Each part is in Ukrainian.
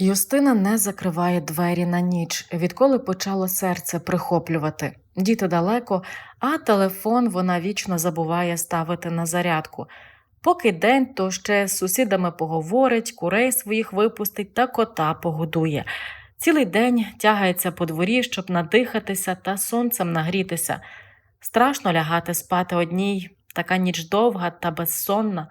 Юстина не закриває двері на ніч, відколи почало серце прихоплювати. Діти далеко, а телефон вона вічно забуває ставити на зарядку. Поки день, то ще з сусідами поговорить, курей своїх випустить та кота погодує. Цілий день тягається по дворі, щоб надихатися та сонцем нагрітися. Страшно лягати спати одній, така ніч довга та безсонна.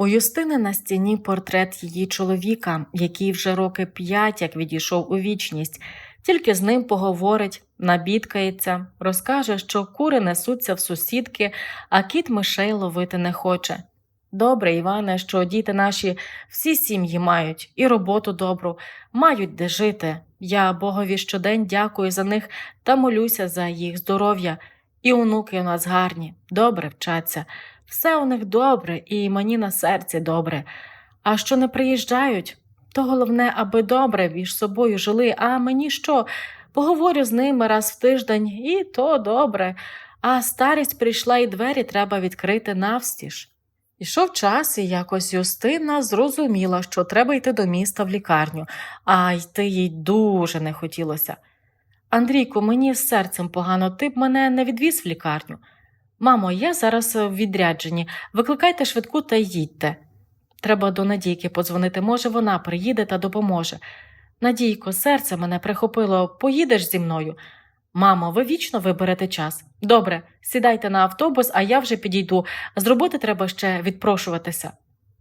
У Юстини на стіні портрет її чоловіка, який вже роки п'ять як відійшов у вічність, тільки з ним поговорить, набідкається, розкаже, що кури несуться в сусідки, а кіт мишей ловити не хоче. Добре, Іване, що діти наші всі сім'ї мають і роботу добру, мають де жити. Я Богові щодень дякую за них та молюся за їх здоров'я. І онуки у нас гарні, добре вчаться. Все у них добре, і мені на серці добре. А що не приїжджають, то головне, аби добре між собою жили, а мені що? Поговорю з ними раз в тиждень, і то добре. А старість прийшла і двері треба відкрити навстіж. Ішов час, і якось Юстина зрозуміла, що треба йти до міста в лікарню, а йти їй дуже не хотілося. Андрійку, мені з серцем погано, ти б мене не відвіз в лікарню. Мамо, я зараз в відрядженні. Викликайте швидку та їдьте. Треба до Надійки подзвонити, може, вона приїде та допоможе. Надійко, серце мене прихопило, поїдеш зі мною. Мамо, ви вічно виберете час. Добре, сідайте на автобус, а я вже підійду. З роботи треба ще відпрошуватися.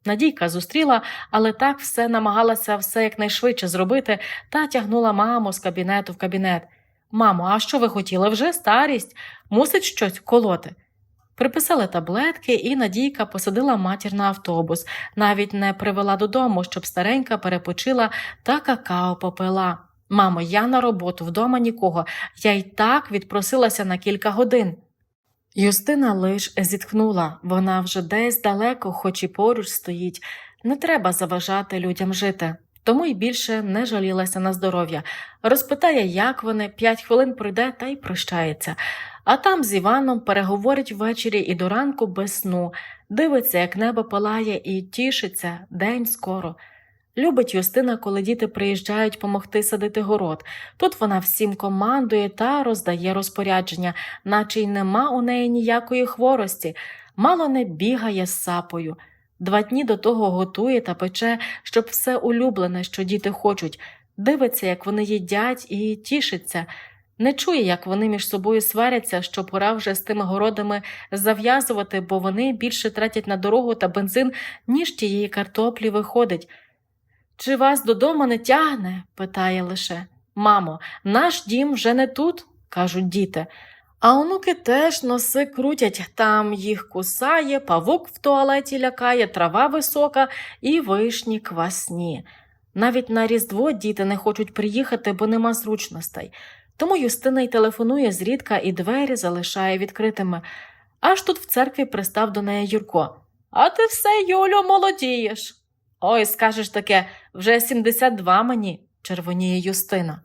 Надійка зустріла, але так все намагалася все якнайшвидше зробити та тягнула маму з кабінету в кабінет. Мамо, а що ви хотіли? Вже старість, мусить щось колоти. Приписали таблетки, і Надійка посадила матір на автобус, навіть не привела додому, щоб старенька перепочила та какао попила. Мамо, я на роботу, вдома нікого, я й так відпросилася на кілька годин. Юстина лиш зітхнула, вона вже десь далеко, хоч і поруч стоїть. Не треба заважати людям жити, тому й більше не жалілася на здоров'я. Розпитає, як вони, п'ять хвилин пройде та й прощається. А там з Іваном переговорить ввечері і до ранку без сну, дивиться, як небо палає, і тішиться день скоро. Любить Юстина, коли діти приїжджають помогти садити город. Тут вона всім командує та роздає розпорядження, наче й нема у неї ніякої хворості, мало не бігає з сапою. Два дні до того готує та пече, щоб все улюблене, що діти хочуть, дивиться, як вони їдять, і тішиться. Не чує, як вони між собою сваряться, що пора вже з тими городами зав'язувати, бо вони більше тратять на дорогу та бензин, ніж тієї картоплі виходить. Чи вас додому не тягне? питає лише. Мамо, наш дім вже не тут, кажуть діти. А онуки теж носи крутять, там їх кусає, павук в туалеті лякає, трава висока і вишні квасні. Навіть на Різдво діти не хочуть приїхати, бо нема зручностей. Тому Юстина й телефонує зрідка і двері залишає відкритими. Аж тут в церкві пристав до неї Юрко. А ти все, Юлю, молодієш. Ой, скажеш таке, вже 72 мені, червоніє Юстина.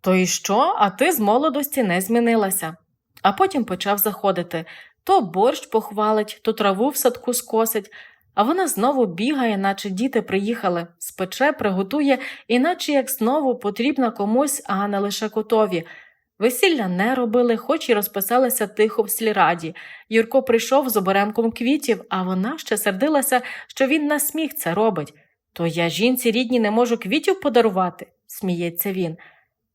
То і що, а ти з молодості не змінилася. А потім почав заходити то борщ похвалить, то траву в садку скосить, а вона знову бігає, наче діти приїхали, спече, приготує, іначе як знову потрібна комусь, а не лише котові. Весілля не робили, хоч і розписалися тихо в сільраді. Юрко прийшов з оберемком квітів, а вона ще сердилася, що він на сміх це робить. То я жінці рідні не можу квітів подарувати, сміється він.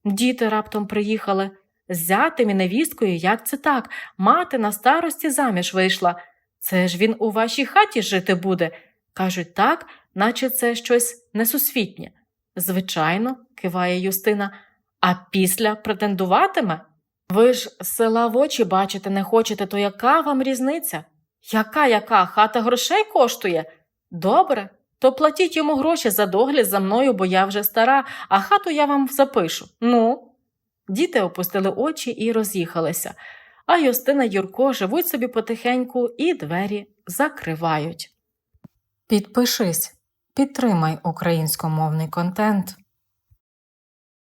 Діти раптом приїхали. З зятем і невісткою, як це так? Мати на старості заміж вийшла. Це ж він у вашій хаті жити буде. Кажуть так, наче це щось несусвітнє. Звичайно, киває Юстина, а після претендуватиме? Ви ж села в очі бачите не хочете, то яка вам різниця? Яка, яка хата грошей коштує? Добре, то платіть йому гроші за догляд за мною, бо я вже стара, а хату я вам запишу. Ну. Діти опустили очі і роз'їхалися, а Юстина Юрко живуть собі потихеньку і двері закривають. Підпишись, підтримай українськомовний контент.